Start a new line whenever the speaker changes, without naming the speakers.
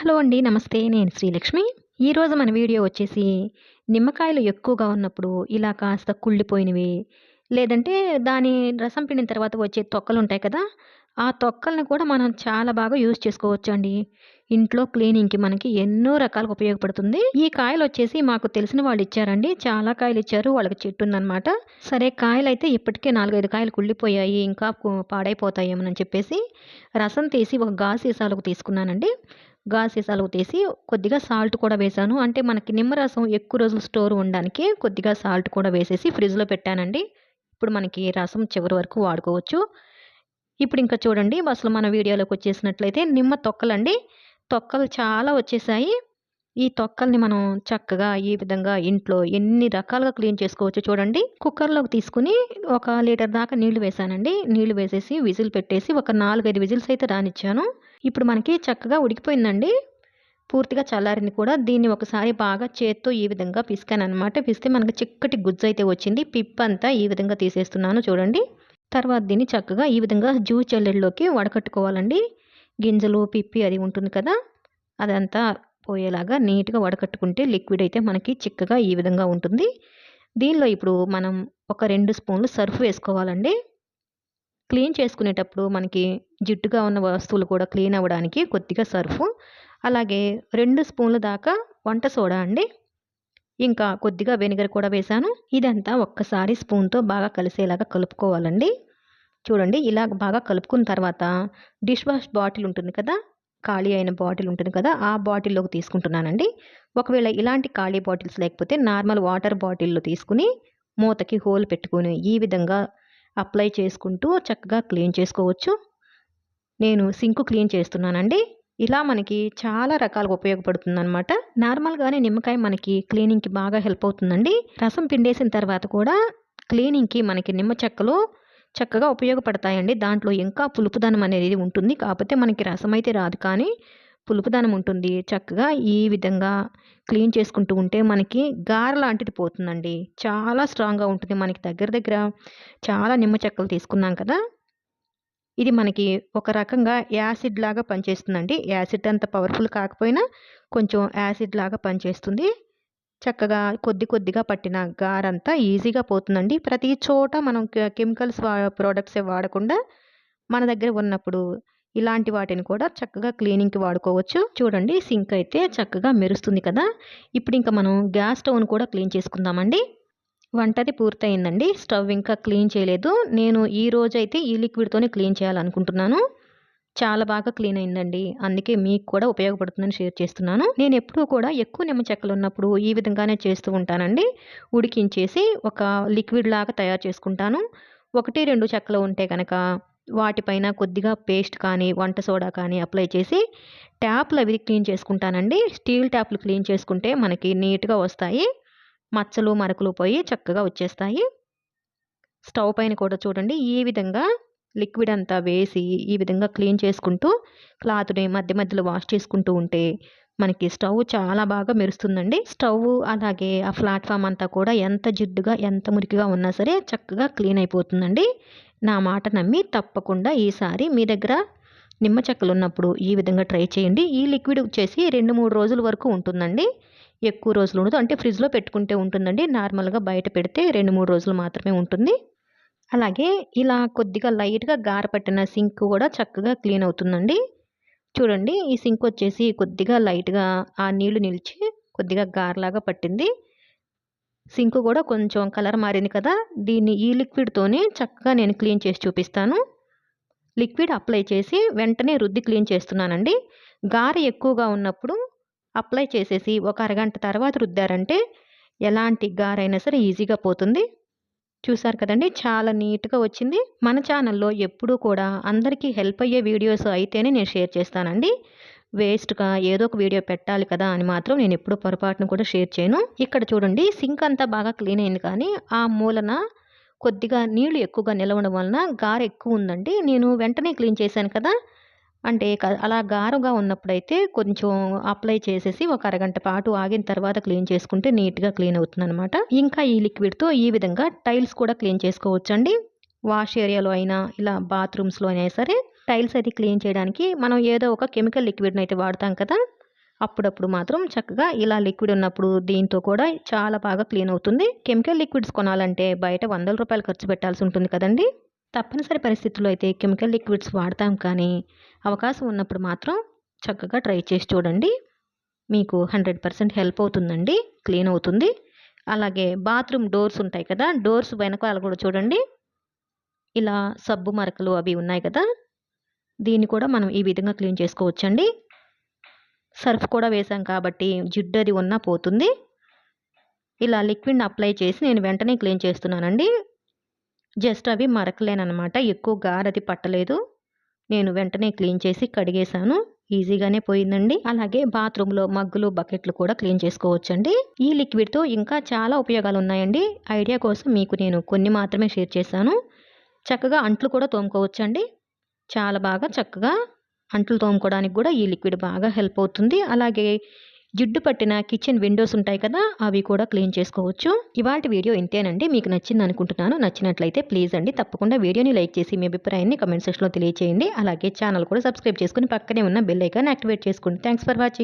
Hello అండి నమస్తే. నేను శ్రీలక్ష్మి. ఈరోజు మన వీడియో వచ్చేసి నిమ్మకాయలు ఎక్కువగా ఉన్నప్పుడు ఇలా కాస్త కుళ్ళిపోయినవి లేదంటే దాని రసం పిండిన తర్వాత వచ్చే తొక్కలు ఉంటాయి కదా ఆ తొక్కల్ని కూడా మనం చాలా బాగా యూజ్ చేసుకోవచ్చు అండి ఇంట్లో క్లీనింగ్కి మనకి ఎన్నో రకాలుగా ఉపయోగపడుతుంది. ఈ కాయలు వచ్చేసి మాకు తెలిసిన వాళ్ళు ఇచ్చారండి. చాలా కాయలు ఇచ్చారు. వాళ్ళకి చెట్టు ఉందన్నమాట. సరే కాయలు అయితే ఇప్పటికే నాలుగైదు కాయలు కుళ్ళిపోయాయి. ఇంకా పాడైపోతాయేమోనని చెప్పేసి రసం తీసి ఒక గాజు సీసాలకు తీసుకున్నానండి. గాజు సీసాలకు తీసి కొద్దిగా సాల్ట్ కూడా వేశాను. అంటే మనకి నిమ్మరసం ఎక్కువ రోజులు స్టోర్ ఉండడానికి కొద్దిగా సాల్ట్ కూడా వేసేసి ఫ్రిడ్జ్లో పెట్టానండి. ఇప్పుడు మనకి రసం చివరి వరకు వాడుకోవచ్చు. ఇప్పుడు ఇంకా చూడండి అసలు మన వీడియోలోకి వచ్చేసినట్లయితే నిమ్మ తొక్కలండి. తొక్కలు చాలా వచ్చేసాయి. ఈ తొక్కల్ని మనం చక్కగా ఈ విధంగా ఇంట్లో ఎన్ని రకాలుగా క్లీన్ చేసుకోవచ్చు చూడండి. కుక్కర్లోకి తీసుకుని ఒక లీటర్ దాకా నీళ్ళు వేసానండి నీళ్ళు వేసేసి విజిల్ పెట్టేసి ఒక నాలుగైదు విజిల్స్ అయితే రానిచ్చాను. ఇప్పుడు మనకి చక్కగా ఉడికిపోయిందండి. పూర్తిగా చల్లారింది కూడా. దీన్ని ఒకసారి బాగా చేత్తో ఈ విధంగా పిసికాను అనమాట పిస్తే మనకి చిక్కటి గుజ్జు అయితే వచ్చింది. పిప్ అంతా ఈ విధంగా తీసేస్తున్నాను చూడండి. తర్వాత దీన్ని చక్కగా ఈ విధంగా జ్యూస్ చెల్లెల్లోకి వడకట్టుకోవాలండి. గింజలు పిప్పి అది ఉంటుంది కదా. అదంతా పోయేలాగా నీట్గా వడకట్టుకుంటే లిక్విడ్ అయితే మనకి చిక్కగా ఈ విధంగా ఉంటుంది. దీనిలో ఇప్పుడు మనం ఒక రెండు స్పూన్లు సర్ఫ్ వేసుకోవాలండి. క్లీన్ చేసుకునేటప్పుడు మనకి జిడ్డుగా ఉన్న వస్తువులు కూడా క్లీన్ అవ్వడానికి కొద్దిగా సర్ఫ్. అలాగే రెండు స్పూన్ల దాకా వంట సోడా అండి. ఇంకా కొద్దిగా వెనిగర్ కూడా వేశాను. ఇదంతా ఒక్కసారి స్పూన్తో బాగా కలిసేలాగా కలుపుకోవాలండి. చూడండి ఇలా బాగా కలుపుకున్న తర్వాత డిష్ వాష్ బాటిల్ ఉంటుంది కదా ఖాళీ అయిన బాటిల్ ఉంటుంది కదా ఆ బాటిల్లోకి తీసుకుంటున్నానండి. ఒకవేళ ఇలాంటి ఖాళీ బాటిల్స్ లేకపోతే నార్మల్ వాటర్ బాటిల్లో తీసుకుని మూతకి హోల్ పెట్టుకుని ఈ విధంగా అప్లై చేసుకుంటూ చక్కగా క్లీన్ చేసుకోవచ్చు. నేను సింకు క్లీన్ చేస్తున్నానండి. ఇలా మనకి చాలా రకాలుగా ఉపయోగపడుతుందనమాట నార్మల్గానే నిమ్మకాయ మనకి క్లీనింగ్కి బాగా హెల్ప్ అవుతుందండి. రసం పిండేసిన తర్వాత కూడా క్లీనింగ్కి మనకి నిమ్మ చెక్కలు చక్కగా ఉపయోగపడతాయండి. దాంట్లో ఇంకా పులుపుదనం అనేది ఉంటుంది. కాకపోతే మనకి రసం అయితే రాదు కానీ పులుపుదనం ఉంటుంది. చక్కగా ఈ విధంగా క్లీన్ చేసుకుంటూ ఉంటే మనకి గార లాంటిది పోతుందండి. చాలా స్ట్రాంగ్గా ఉంటుంది. మనకి దగ్గర దగ్గర చాలా నిమ్మ చెక్కలు తీసుకున్నాం కదా. ఇది మనకి ఒక రకంగా యాసిడ్ లాగా పనిచేస్తుందండి. యాసిడ్ అంత పవర్ఫుల్ కాకపోయినా కొంచెం యాసిడ్ లాగా పనిచేస్తుంది. చక్కగా కొద్ది కొద్దిగా పట్టిన గారంతా ఈజీగా పోతుందండి. ప్రతి చోట మనం కెమికల్స్ వా ప్రోడక్ట్సే వాడకుండా మన దగ్గర ఉన్నప్పుడు ఇలాంటి వాటిని కూడా చక్కగా క్లీనింగ్కి వాడుకోవచ్చు. చూడండి సింక్ అయితే చక్కగా మెరుస్తుంది కదా. ఇప్పుడు ఇంకా మనం గ్యాస్ స్టవ్ని కూడా క్లీన్ చేసుకుందామండి. వంటది పూర్తయిందండి. స్టవ్ ఇంకా క్లీన్ చేయలేదు. నేను ఈ రోజైతే అయితే ఈ లిక్విడ్తోనే క్లీన్ చేయాలనుకుంటున్నాను. చాలా బాగా క్లీన్ అయిందండి. అందుకే మీకు కూడా ఉపయోగపడుతుందని షేర్ చేస్తున్నాను. నేను ఎప్పుడూ కూడా ఎక్కువ నిమ్మ చెక్కలు ఉన్నప్పుడు ఈ విధంగానే చేస్తూ ఉంటానండి. ఉడికించేసి ఒక లిక్విడ్ లాగా తయారు చేసుకుంటాను. ఒకటి రెండు చెక్కలు ఉంటే కనుక వాటిపైన కొద్దిగా పేస్ట్ కానీ వంట సోడా కానీ అప్లై చేసి ట్యాప్లు అవి క్లీన్ చేసుకుంటానండి. స్టీల్ ట్యాప్లు క్లీన్ చేసుకుంటే మనకి నీట్గా వస్తాయి. మచ్చలు మరకలు పోయి చక్కగా వచ్చేస్తాయి. స్టవ్ పైన కూడా చూడండి ఈ విధంగా లిక్విడ్ అంతా వేసి ఈ విధంగా క్లీన్ చేసుకుంటూ క్లాత్ని మధ్య మధ్యలో వాష్ చేసుకుంటూ ఉంటే మనకి స్టవ్ చాలా బాగా మెరుస్తుందండి. స్టవ్ అలాగే ఆ ప్లాట్ఫామ్ అంతా కూడా ఎంత జిడ్డుగా ఎంత మురికిగా ఉన్నా సరే చక్కగా క్లీన్ అయిపోతుందండి. నా మాట నమ్మి తప్పకుండా ఈసారి మీ దగ్గర నిమ్మ చెక్కలు ఉన్నప్పుడు ఈ విధంగా ట్రై చేయండి. ఈ లిక్విడ్ వచ్చేసి రెండు మూడు రోజుల వరకు ఉంటుందండి. ఎక్కువ రోజులు ఉండదు. అంటే ఫ్రిడ్జ్లో పెట్టుకుంటే ఉంటుందండి. నార్మల్గా బయట పెడితే రెండు మూడు రోజులు మాత్రమే ఉంటుంది. అలాగే ఇలా కొద్దిగా లైట్గా గార పట్టిన సింక్ కూడా చక్కగా క్లీన్ అవుతుందండి. చూడండి ఈ సింక్ వచ్చేసి కొద్దిగా లైట్గా ఆ నీళ్ళు నిలిచి కొద్దిగా గారలాగా పట్టింది. సింక్ కూడా కొంచెం కలర్ మారింది కదా దీన్ని ఈ లిక్విడ్తోనే చక్కగా నేను క్లీన్ చేసి చూపిస్తాను. లిక్విడ్ అప్లై చేసి వెంటనే రుద్ది క్లీన్ చేస్తున్నానండి. గార ఎక్కువగా ఉన్నప్పుడు అప్లై చేసేసి ఒక అరగంట తర్వాత రుద్దారంటే ఎలాంటి గారైనా సరే ఈజీగా పోతుంది. చూసారు కదండి చాలా నీట్గా వచ్చింది. మన ఛానల్లో ఎప్పుడూ కూడా అందరికీ హెల్ప్ అయ్యే వీడియోస్ అయితేనే నేను షేర్ చేస్తానండి. వేస్ట్గా ఏదో ఒక వీడియో పెట్టాలి కదా అని మాత్రం నేను ఎప్పుడు పొరపాటును కూడా షేర్ చేయను. ఇక్కడ చూడండి సింక్ అంతా బాగా క్లీన్ అయింది కానీ ఆ మూలన కొద్దిగా నీళ్ళు ఎక్కువగా నిలవడం వలన గార ఎక్కువ ఉందండి. నేను వెంటనే క్లీన్ చేశాను కదా అంటే అలా గారుగా ఉన్నప్పుడైతే కొంచెం అప్లై చేసేసి ఒక అరగంట పాటు ఆగిన తర్వాత క్లీన్ చేసుకుంటే నీట్గా క్లీన్ అవుతుంది అనమాట ఇంకా ఈ లిక్విడ్తో ఈ విధంగా టైల్స్ కూడా క్లీన్ చేసుకోవచ్చండి. వాష్ ఏరియాలో అయినా ఇలా బాత్రూమ్స్లో అయినా సరే టైల్స్ అయితే క్లీన్ చేయడానికి మనం ఏదో ఒక కెమికల్ లిక్విడ్ని అయితే వాడతాం కదా అప్పుడప్పుడు మాత్రం చక్కగా ఇలా లిక్విడ్ ఉన్నప్పుడు దీంతో కూడా చాలా బాగా క్లీన్ అవుతుంది. కెమికల్ లిక్విడ్స్ కొనాలంటే బయట వందల రూపాయలు ఖర్చు పెట్టాల్సి ఉంటుంది కదండి. తప్పనిసరి పరిస్థితుల్లో అయితే కెమికల్ లిక్విడ్స్ వాడతాం కానీ అవకాశం ఉన్నప్పుడు మాత్రం చక్కగా ట్రై చేసి చూడండి. మీకు హండ్రెడ్ పర్సెంట్ హెల్ప్ అవుతుందండి క్లీన్ అవుతుంది. అలాగే బాత్రూమ్ డోర్స్ ఉంటాయి కదా డోర్స్ వెనకాల కూడా చూడండి. ఇలా సబ్బు మరకలు అవి ఉన్నాయి కదా దీన్ని కూడా మనం ఈ విధంగా క్లీన్ చేసుకోవచ్చండి. సర్ఫ్ కూడా వేసాం కాబట్టి జిడ్డు అది ఉన్నా పోతుంది. ఇలా లిక్విడ్ని అప్లై చేసి నేను వెంటనే క్లీన్ చేస్తున్నానండి. జస్ట్ అవి మరకలేనమాట ఎక్కువ గారది పట్టలేదు. నేను వెంటనే క్లీన్ చేసి కడిగేశాను. ఈజీగానే పోయిందండి. అలాగే బాత్రూంలో మగ్గులు బకెట్లు కూడా క్లీన్ చేసుకోవచ్చండి. ఈ లిక్విడ్తో ఇంకా చాలా ఉపయోగాలు ఉన్నాయండి ఐడియా కోసం మీకు నేను కొన్ని మాత్రమే షేర్ చేశాను. చక్కగా అంట్లు కూడా తోముకోవచ్చండి. చాలా బాగా చక్కగా అంట్లు తోముకోవడానికి కూడా ఈ లిక్విడ్ బాగా హెల్ప్ అవుతుంది. అలాగే జిడ్డు పట్టిన కిచెన్ విండోస్ ఉంటాయి కదా అవి కూడా క్లీన్ చేసుకోవచ్చు. ఇవాళ వీడియో ఇంతేనండి. మీకు నచ్చింది అనుకుంటున్నాను. నచ్చినట్లయితే ప్లీజ్ అండి తప్పకుండా వీడియోని లైక్ చేసి మీ అభిప్రాయాన్ని కమెంట్ సెక్షన్లో తెలియజేయండి అలాగే ఛానల్ కూడా సబ్స్క్రైబ్ చేసుకుని పక్కనే ఉన్న బెల్ ఐకాన్ యాక్టివేట్ చేసుకోండి. Thanks for watching.